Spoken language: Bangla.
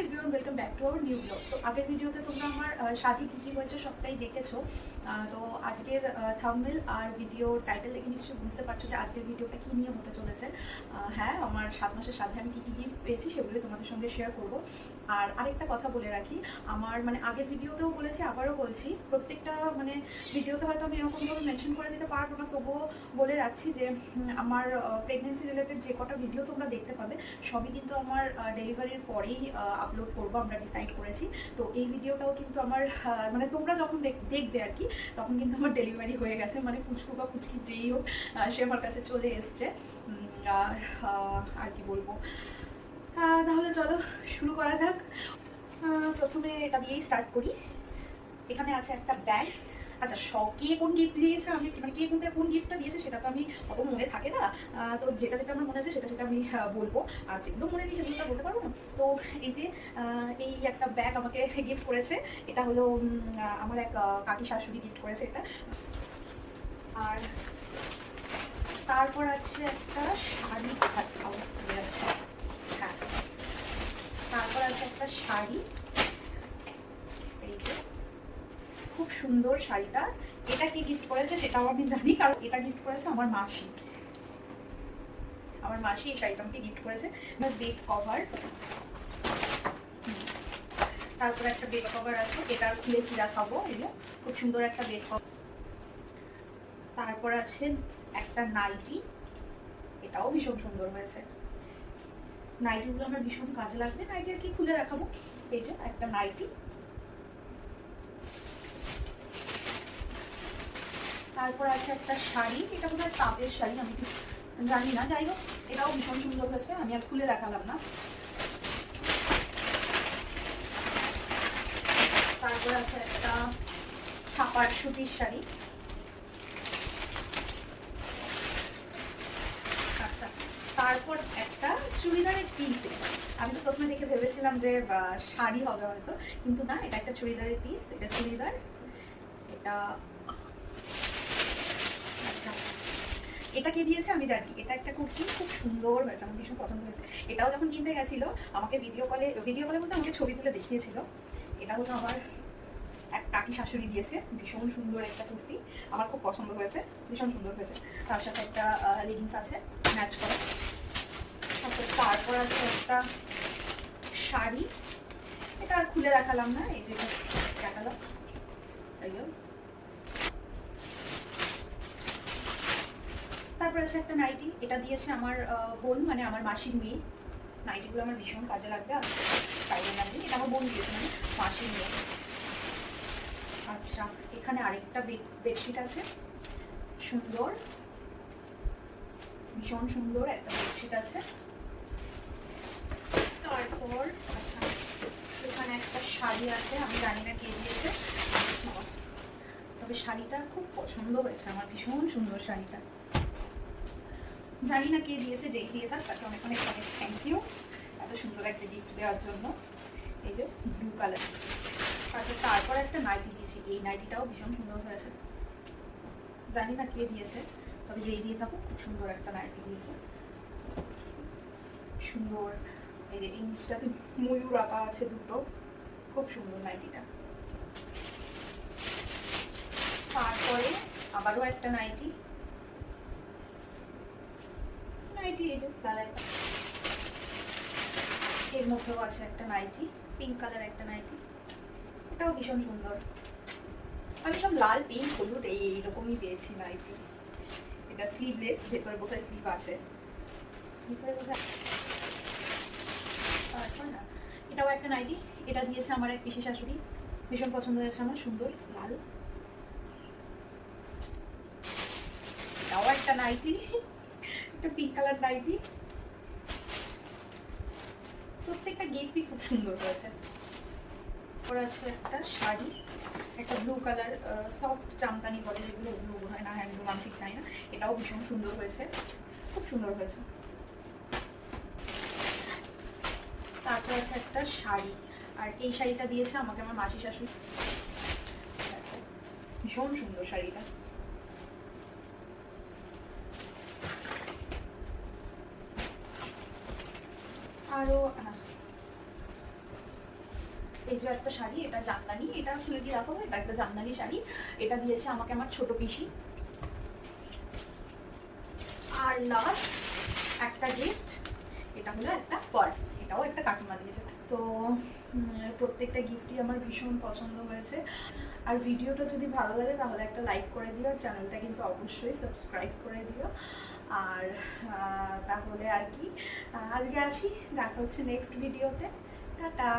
Everyone welcome back to our new blog তো আগের ভিডিওতে তোমরা আমার শাদি কী কী হয়েছে সবটাই দেখেছ। তো আজকের থামমেল আর ভিডিও টাইটেল দেখে নিশ্চয়ই বুঝতে পারছ যে আজকের ভিডিওটা কী নিয়ে হতে চলেছে। হ্যাঁ আমার সাত মাসের সাথে আমি কী কী গিফট পেয়েছি সেগুলো তোমাদের সঙ্গে শেয়ার করব। আর আরেকটা কথা বলে রাখি, আমার মানে আগের ভিডিওতেও বলেছি, আবারও বলছি, প্রত্যেকটা মানে ভিডিওতে হয়তো আমি এরকমভাবে মেনশন করে দিতে পারব না, তবুও বলে রাখছি যে আমার প্রেগনেন্সি রিলেটেড যে কটা ভিডিও তোমরা দেখতে পাবে, সবই কিন্তু আমার ডেলিভারির পরেই আপলোড করব, আমরা ডিসাইড করেছি। তো এই ভিডিওটাও কিন্তু আমার মানে তোমরা যখন দেখ- দেখবে আর কি, তখন কিন্তু আমার ডেলিভারি হয়ে গেছে। মানে পুচকু বা পুচকি যেই হোক সে আমার কাছে চলে এসছে। আর আর কি বলব? তাহলে চলো, শুরু করা যাক। প্রথমে এটা দিয়েই স্টার্ট করি। এখানে আছে একটা ব্যাগ আচ্ছা কে কোন গিফট দিয়েছে? আমি মানে কে কোনটা কোন গিফটটা দিয়েছে সেটা তো আমি অত মনে থাকে না। তো যেটা যেটা আমার মনে আছে সেটা সেটা আমি বলব। আর যেগুলো মনে নেই সেগুলো বলতে পারব না। তো এই যে এই একটা ব্যাগ আমাকে গিফট করেছে এটা হলো আমার এক কাকি শাশুড়ি গিফট করেছে এটা। আর তারপর আছে একটা শাড়ি। দেখাও, হ্যাঁ তারপর আছে একটা শাড়ি এই যে খুব সুন্দর শাড়িটা। এটা কি গিফট করেছে সেটাও আমি জানি, কারণ এটা গিফট করেছে আমার মাসি। আমার মাসি এই শাড়িটা আমাকে গিফট করেছে। বেড কভার তারপরে একটা বেড কভার আছে এটা খুলে কি রাখাবো এগুলো খুব সুন্দর একটা বেড কভার তারপর আছে একটা নাইটি, এটাও ভীষণ সুন্দর হয়েছে। নাইটিগুলো আমার ভীষণ কাজে লাগবে, নাইটি আর কি খুলে দেখাবো। এই যে একটা নাইটি। তারপর আছে একটা শাড়ি, এটা বোধ হয় তাঁতের শাড়ি, আমি ঠিক জানি না। যাই হোক, এটাও ভীষণ সুন্দর হয়েছে, আমি আর খুলে দেখালাম না। তারপর আছে একটা ছাপার সুতির শাড়ি। আচ্ছা তারপর একটা চুড়িদারের পিস আমি তো প্রথমে দেখে ভেবেছিলাম যে শাড়ি হবে হয়তো, কিন্তু না, এটা একটা চুড়িদারের পিস এটা চুড়িদার, এটা আচ্ছা। এটা কে দিয়েছে আমি জানি। এটা একটা কুর্তি, খুব সুন্দর হয়েছে আমার ভীষণ পছন্দ হয়েছে। এটাও যখন কিনতে গেছিল, আমাকে ভিডিও কলে ভিডিও কলে বলতে আমাকে ছবি তুলে দেখিয়েছিল। এটা হলো আমার এক কাকি শাশুড়ি দিয়েছে, ভীষণ সুন্দর একটা কুর্তি। আমার খুব পছন্দ হয়েছে, ভীষণ সুন্দর হয়েছে। তার সাথে একটা লেগিংস আছে ম্যাচ করা। তারপর আছে একটা শাড়ি। এটা আর খুলে দেখালাম না, এই যে দেখালাম। এই তারপর আছে একটা নাইটি। এটা দিয়েছে আমার বোন মানে আমার মাসির মেয়ে। নাইটিগুলো আমার ভীষণ কাজে লাগবে, আর জন্য আমি এটা আমার বোন দিয়েছে মানে মাসির মেয়ে। আচ্ছা এখানে আরেকটা বেড- বেডশিট আছে। সুন্দর। ভীষণ সুন্দর একটা বেডশিট আছে। তারপর আচ্ছা এখানে একটা শাড়ি আছে, আমি জানি না কে দিয়েছে। তবে শাড়িটা খুব পছন্দ হয়েছে আমার, ভীষণ সুন্দর শাড়িটা। জানি না কে দিয়েছে, যেই দিয়ে থাক তাকে অনেক অনেক অনেক থ্যাংক ইউ এত সুন্দর একটা গিফট দেওয়ার জন্য। এই যে ব্লু কালার আচ্ছা তারপর একটা নাইটি দিয়েছি। এই নাইটিটাও ভীষণ সুন্দর হয়েছে। জানি না কে দিয়েছে, তবে যেই দিয়ে থাকুক, খুব সুন্দর একটা নাইটি দিয়েছে। সুন্দর। এই যে ইংলিশটাতে ময়ূর আঁকা আছে দুটো। খুব সুন্দর নাইটিটা তারপরে আবারও একটা নাইটি কালারটা এর মধ্যেও আছে একটা নাইটি পিঙ্ক কালার একটা নাইটি। এটাও ভীষণ সুন্দর। আমি সব লাল পিঙ্ক হলুদ, এই এইরকমই পেয়েছি নাইটি। এটা স্লিভলেস ভেতরে বোধহয় স্লিভ আছে। ভিতরে বোধহয় না, এটাও একটা নাইটি। এটা দিয়েছে আমার এক পিসি শাশুড়ি। ভীষণ পছন্দ হয়েছে আমার, সুন্দর, লাল। এটাও একটা নাইটি। একটা পিঙ্ক কালার নাইটি প্রত্যেকটা গিফটই খুব সুন্দর হয়েছে ওর আছে একটা শাড়ি, একটা ব্লু কালার সফট জামদানি বলে যেগুলো ব্লু হয় না, হ্যান্ডলুম, আমি ঠিক জানি না। এটাও ভীষণ সুন্দর হয়েছে। খুব সুন্দর হয়েছে। তারপর আছে একটা শাড়ি। আর এই শাড়িটা দিয়েছে আমাকে আমার মাসি শাশুড়ি। ভীষণ সুন্দর শাড়িটা। আরও এই যে একটা শাড়ি, এটা জামদানি, এটা খুলে দিয়ে রাখো, এটা একটা জামদানি শাড়ি, এটা দিয়েছে আমাকে আমার ছোট পিসি। আর লাস্ট একটা গিফট এটা হলো একটা পার্স এটাও একটা কাকিমা দিয়েছে। তো প্রত্যেকটা গিফটই আমার ভীষণ পছন্দ হয়েছে। আর ভিডিওটা যদি ভালো লাগে, তাহলে একটা লাইক করে দিও, আর চ্যানেলটা কিন্তু অবশ্যই সাবস্ক্রাইব করে দিও। আর তাহলে আর কি। আজকে আসি, দেখা হচ্ছে নেক্সট ভিডিওতে টাটা!